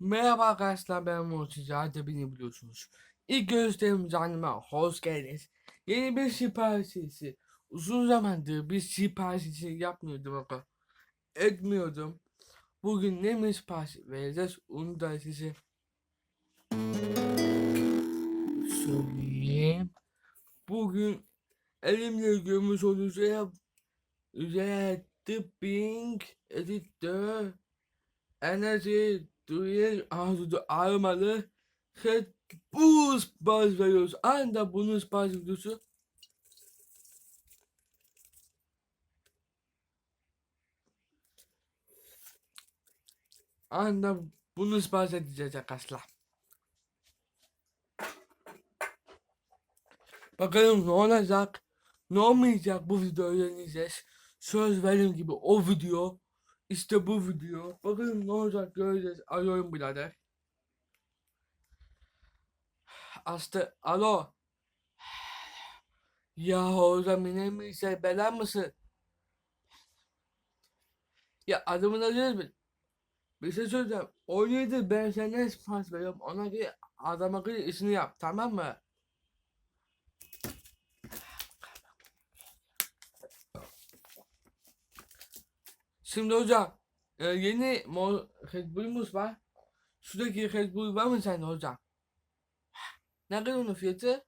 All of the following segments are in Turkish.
Merhaba arkadaşlar ben Muhtice Hadi beni biliyorsunuz. İlk gösterim canlıma hoş geldiniz. Yeni bir siparişi. Uzun zamandır bir siparişi yapmıyordum ama etmiyordum. Bugün ne mi sipariş vereceğiz onu da size söyleyeyim. Bugün elimle görmüş olduğunuz üzere, The Bing Editor enerji duyar arzudu aramalı Red Bull sipariş veriyoruz. Anda bunun sipariş videosu Anda bunu sipariş edeceğiz arkadaşlar. Bakalım ne olacak, ne olmayacak bu videoyu öğreneceğiz. Söz verim gibi o video, işte bu video. Bakalım ne olacak göreceğiz. Arıyorum birader. Aslı, alo. Ya hocam yine mi sen bela mısın? Ya adımını arıyoruz biz. Bir şey söyleyeceğim. 17 ben senden sipariş veriyorum. Ona göre adama göre işini yap tamam mı? Şimdi hocam e, yeni Red Bull'umuz var. Şuradaki Red Bull var mı sende hocam? Ne kadar onun fiyatı?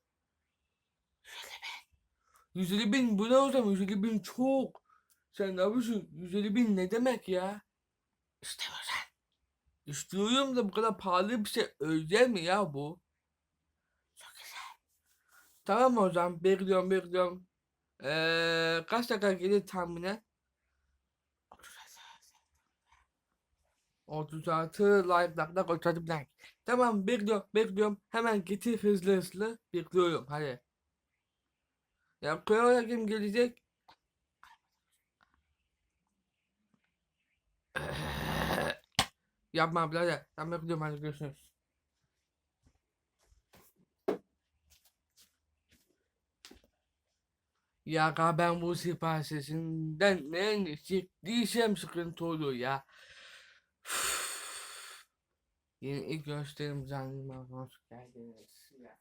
150 bin bu ne hocam 150 bin çok. Sen ne yapıyorsun? 150 bin ne demek ya? İstemiyorsan. İstiyorum da bu kadar pahalı bir şey özel mi ya bu? Çok güzel. Tamam hocam bekliyorum bekliyorum. Eee kaç dakika gelir tahminen? 36 like'larda koşardım like. Tamam bekliyorum bekliyorum. Hemen getir hızlı hızlı. Bekliyorum hadi. Ya Kore'ye kim gelecek? Yapma birader. Ben bekliyorum hadi görüşürüz. Ya ben bu siparişinden ne çektiysem sıkıntı oluyor ya. Yeni ilk gösterim canlıma hoş geldiniz. Ya.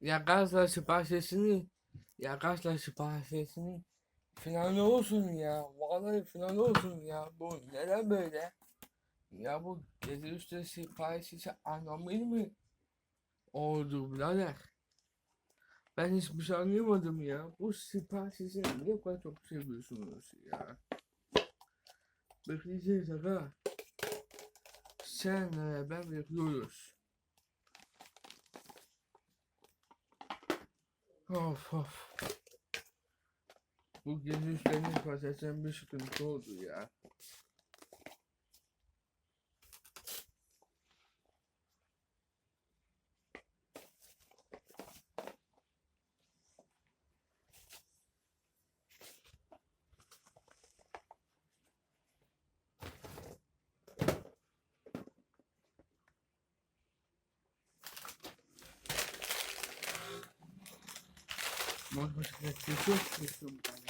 Ya gazla siparişini ya gazla siparişini final olsun ya. Vallahi final olsun ya. Bu neden böyle? Ya bu gezi üstü siparişi anlamıyor mu? Oldu birader. Ben hiçbir şey anlayamadım ya. Bu siparişi niye bu kadar çok seviyorsunuz ya? Bekleyeceğiz aga. Sen ve ben bekliyoruz. Of of. Bu gezi üstlerinin parçasından bir sıkıntı oldu ya. 뭐, 그렇게 수 있습니다.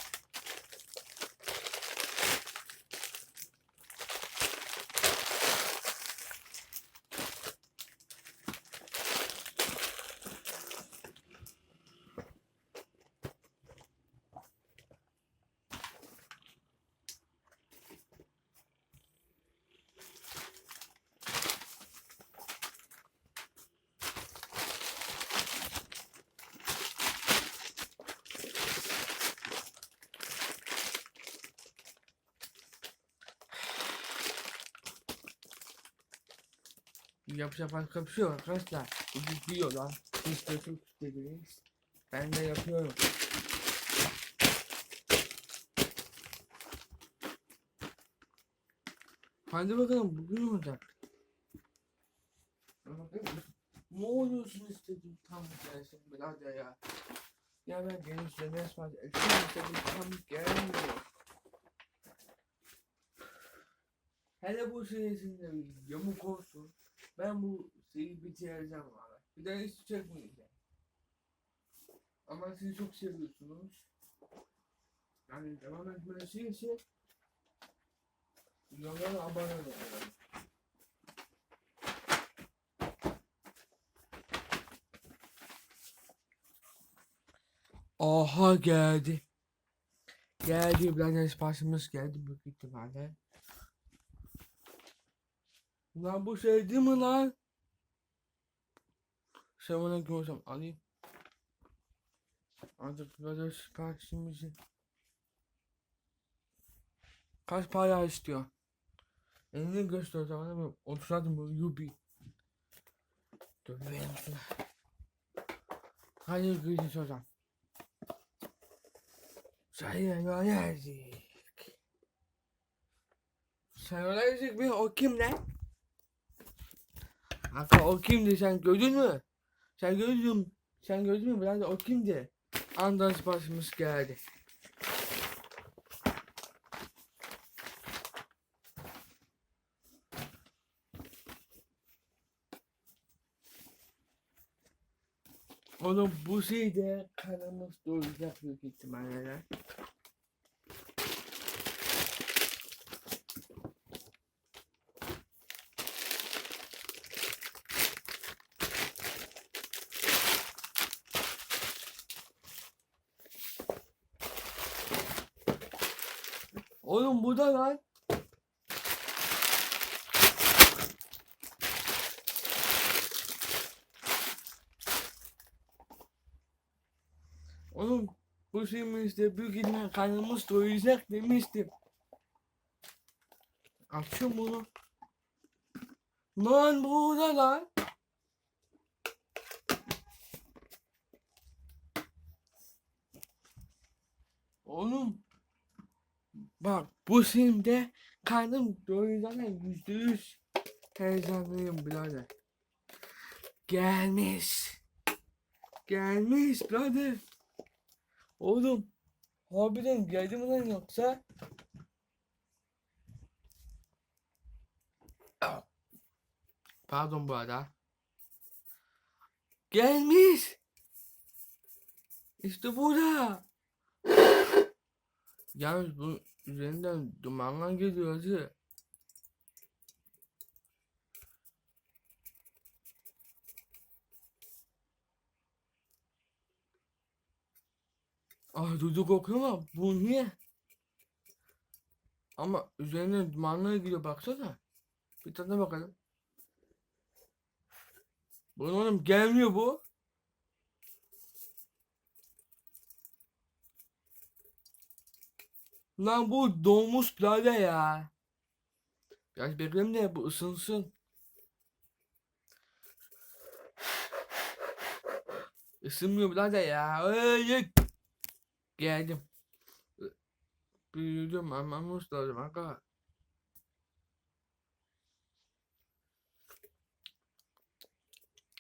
Bir şey yok arkadaşlar. Bu gidiyor lan. Siz de çok. Ben de yapıyorum. Hadi bakalım bugün olacak. Ne oluyorsun istedim tam gelsin birader ya. Ya ben genişle resmen ekşi istedim tam gelmiyor. Hele bu senesinde yamuk olsun. Ben bu şeyi bitireceğim abi. Bir daha hiç çekmeyeceğim. Ama sizi çok seviyorsunuz. Yani devam etmesi için videolara abone olun. Aha geldi. Geldi biraz siparişimiz geldi büyük ihtimalle. Lan bu şey değil mi lan? Selamünaleyküm hocam alayım. Artık biraz siparişimizi. Kaç para istiyor? Elini göster o zaman ama oturadım bu yubi. Dur benim şuna. Hayır gülüş hocam. Sayın Önercik. Sayın Önercik mi? O kim lan? Kanka o kimdi sen gördün mü? Sen gördün mü? Sen gördün mü? Birader o kimdi? Andan siparişimiz geldi. Oğlum bu şeyde kanımız doyacak büyük ihtimalle. Oğlum bu da lan. Oğlum bu şeyimizde bir gün karnımız doyacak demiştim. Açıyorum bunu. Lan bu da lan. Oğlum. Bak bu simde karnım doyacağına yüzde yüz heyecanlıyım birader. Gelmiş. Gelmiş birader. Oğlum. Harbiden geldi mi lan yoksa? Pardon bu arada. Gelmiş. İşte burada. Yalnız bu üzerinden dumanlar geliyor acı. Ah dudu kokuyor ama bu niye? Ama üzerine dumanlar geliyor baksana. Bir tadına bakalım. Bu oğlum gelmiyor bu. Lan bu donmuş plade ya. Biraz bekleyelim de bu ısınsın. Isınmıyor birader ya. Ay, Geldim. Büyüdüm anlamış lazım aga.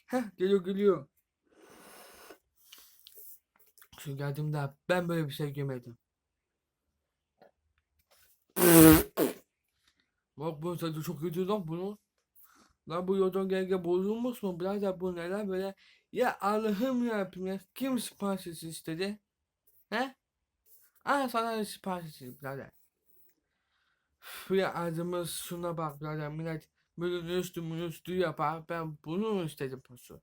Heh geliyor geliyor. Şu geldiğimde ben böyle bir şey görmedim. Bak bu tadı çok kötü lan bunu. Lan bu yoldan genge bozulmuş mu? Birader bu neler böyle. Ya Allah'ım ya ya. Kim sipariş istedi? He? Aa sana sipariş istedi birader. Şuraya ağzımız şuna bak birader millet böyle üstü üstü yapar. Ben bunu istedim posu?